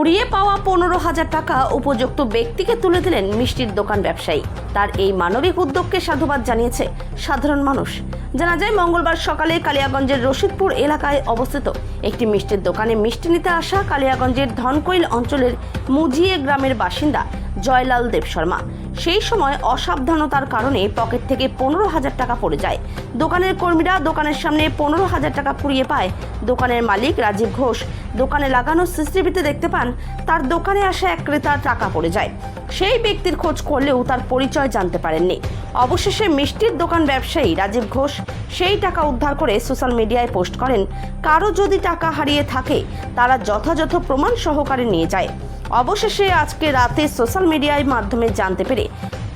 কুড়িয়ে পাওয়া পনেরো হাজার টাকা উপযুক্ত ব্যক্তিকে তুলে দিলেন মিষ্টির দোকান ব্যবসায়ী। তার এই মানবিক উদ্যোগকে সাধুবাদ জানিয়েছে সাধারণ মানুষ। জানা যায়, মঙ্গলবার সকালে কালিয়াগঞ্জের রশিদপুর এলাকায় অবস্থিত একটি মিষ্টির দোকানে মিষ্টি নিতে আসা কালিয়াগঞ্জের ধনকৈল অঞ্চলের মুজিয়ে গ্রামের বাসিন্দা জয়লাল দেব শর্মা। সেই সময় অসাবধানতার কারণে পকেট থেকে পনেরো হাজার টাকা পড়ে যায়। দোকানের কর্মীরা দোকানের সামনে পনেরো হাজার টাকা কুড়িয়ে পায়। দোকানের মালিক রাজীব ঘোষ দোকানে লাগানো সিসিটিভিতে দেখতে পান, তার দোকানে আসা এক ক্রেতার টাকা পড়ে যায়। সেই ব্যক্তির খোঁজ করলেও তার পরিচয় জানতে পারেননি। অবশেষে মিষ্টির দোকান ব্যবসায়ী রাজীব ঘোষ সেই টাকা উদ্ধার করে সোশ্যাল মিডিয়ায় পোস্ট করেন, কারও যদি টাকা হারিয়ে থাকে, তারা যথাযথ প্রমাণ সহকারে নিয়ে যায়। অবশেষে আজকে রাতে সোশ্যাল মিডিয়ার মাধ্যমে জানতে পেরে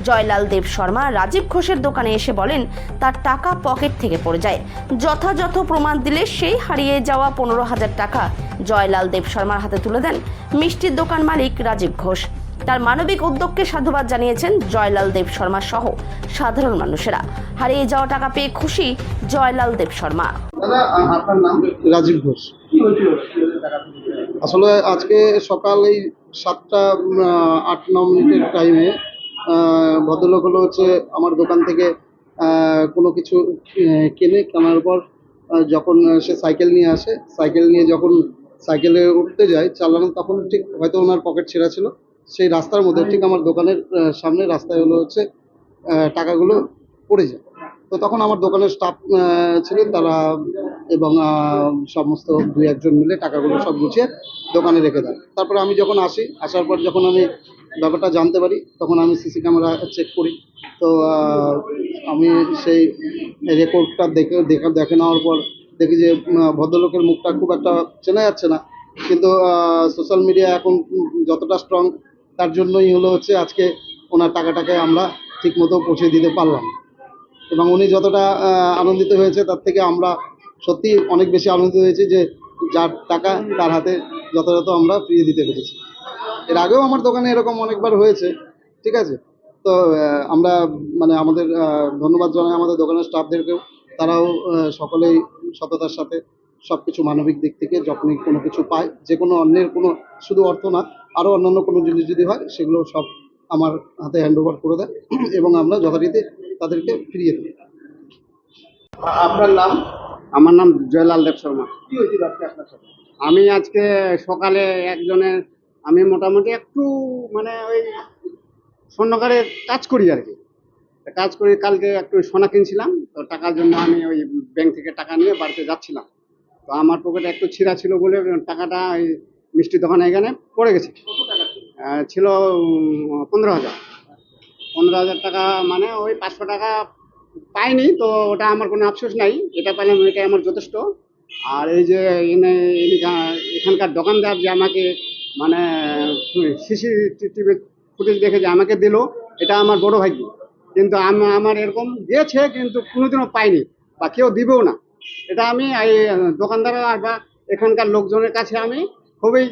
জয়লাল দেব শর্মা রাজীব ঘোষের দোকানে এসে বলেন তার টাকা পকেট থেকে পড়ে যায়। যথাযথ প্রমাণ দিলে সেই হারিয়ে যাওয়া পনেরো হাজার টাকা জয়লাল দেব শর্মার হাতে তুলে দেন মিষ্টির দোকান মালিক রাজীব ঘোষ। তার মানবিক উদ্যোগকে সাধুবাদ জানিয়েছেন জয়লাল দেব শর্মা সহ সাধারণ মানুষেরা। হারিয়ে যাওয়া টাকা পেয়ে খুশি জয়লাল দেব শর্মা। আপনার নাম? রাজীব ঘোষ? আসলে আজকে সকাল এই সাতটা আট, ন মিনিটের টাইমে ভদ্রলোক হলো হচ্ছে আমার দোকান থেকে কোনো কিছু কেনে কেনার পর যখন সে সাইকেল নিয়ে আসে, সাইকেল নিয়ে যখন সাইকেলে উঠতে যায়, চালানো তখন ঠিক হয়তো ওনার পকেট ছেঁড়া ছিল, সেই রাস্তার মধ্যে ঠিক আমার দোকানের সামনে রাস্তায় হলো হচ্ছে টাকাগুলো পড়ে যায়। তো তখন আমার দোকানের স্টাফ ছিলেন, তারা এবং সমস্ত দুই একজন মিলে টাকাগুলো সব গুছিয়ে দোকানে রেখে দেয় তারপরে আমি যখন আসি, আসার পর যখন আমি ব্যাপারটা জানতে পারি, তখন আমি সিসি ক্যামেরা চেক করি। তো আমি সেই রেকর্ডটা দেখে দেখে দেখে নেওয়ার পর দেখি যে ভদ্রলোকের মুখটা খুব একটা চেনা যাচ্ছে না। কিন্তু সোশ্যাল মিডিয়া এখন যতটা স্ট্রং তার জন্যই হলো হচ্ছে আজকে ওনার টাকাটাকে আমরা ঠিকমতো পৌঁছে দিতে পারলাম। এবং উনি যতটা আনন্দিত হয়েছে, তার থেকে আমরা সত্যি অনেক বেশি আনন্দিত হয়েছি যে যার টাকা তার হাতে যথাযথ আমরা ফিরিয়ে দিতে পেরেছি। এর আগেও আমার দোকানে এরকম অনেকবার হয়েছে, ঠিক আছে? তো আমরা মানে আমাদের ধন্যবাদ জানাই আমাদের দোকানের স্টাফদেরকেও। তারাও সকলেই সততার সাথে সব কিছু মানবিক দিক থেকে যখনই কোনো কিছু পায়, যে কোনো অন্যের কোনো শুধু অর্থ না, আরও অন্যান্য কোনো জিনিস যদি হয়, সেগুলো সব আমার হাতে হ্যান্ড ওভার করে দেয়। এবং আমরা যথারীতি তাদেরকে ফিরিয়ে দিই। আপনার নাম? আমার নাম জয়লাল দেব শর্মা। আমি আজকে সকালে একজনের আমি মোটামুটি একটু মানে ওই স্বর্ণকারে কাজ করি আর কি। কাজ করি কালকে একটু সোনা কিনছিলাম তো টাকার জন্য আমি ওই ব্যাংক থেকে টাকা নিয়ে বাড়িতে যাচ্ছিলাম। তো আমার পকেটে একটু ছিঁড়া ছিল বলে টাকাটা ওই মিষ্টি দোকানে এখানে পড়ে গেছে। ছিল? পনেরো হাজার। পনেরো হাজার টাকা মানে ওই পাঁচশো টাকা পাইনি, তো ওটা আমার কোনো আফসোস নাই। এটা পেলাম এটাই আমার যথেষ্ট। আর এই যে এখানকার দোকানদার যে আমাকে মানে সিসিটিভি ফুটেজ দেখে যে আমাকে দিল, এটা আমার বড় ভাগ্য। কিন্তু আমি, আমার এরকম গিয়েছে কিন্তু কোনোদিনও পাইনি, বা কেউ দিবেও না। এটা আমি, এই, দোকানদার বা এখানকার লোকজনের কাছে আমি খুবই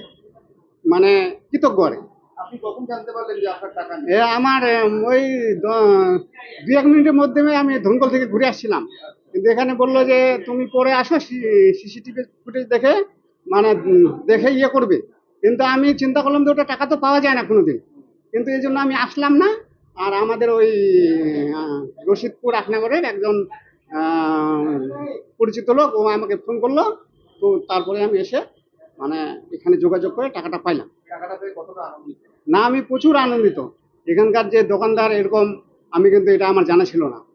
মানে কৃতজ্ঞ আর এ আমার ওই দ- এক মিনিটের মধ্যে আমি ধনকল থেকে ঘুরে আসছিলাম। কিন্তু এখানে বলল যে তুমি পরে আসো সিসিটিভি ফুটেজ দেখে মানে দেখে ইয়ে করবে। কিন্তু আমি চিন্তা করলাম যে ওটা টাকা তো পাওয়া যায় না কোনোদিন। কিন্তু এই জন্য আমি আসলাম না। আর আমাদের ওই রশিদপুর আখনগরের একজন পরিচিত লোক ও আমাকে ফোন করল। তো তারপরে আমি এসে মানে এখানে যোগাযোগ করে টাকাটা পাইলাম। টাকাটা পেয়ে কতটা আনন্দিত? না, আমি প্রচুর আনন্দিত। এখানকার যে দোকানদার এরকম, আমি কিন্তু এটা আমার জানা ছিল না।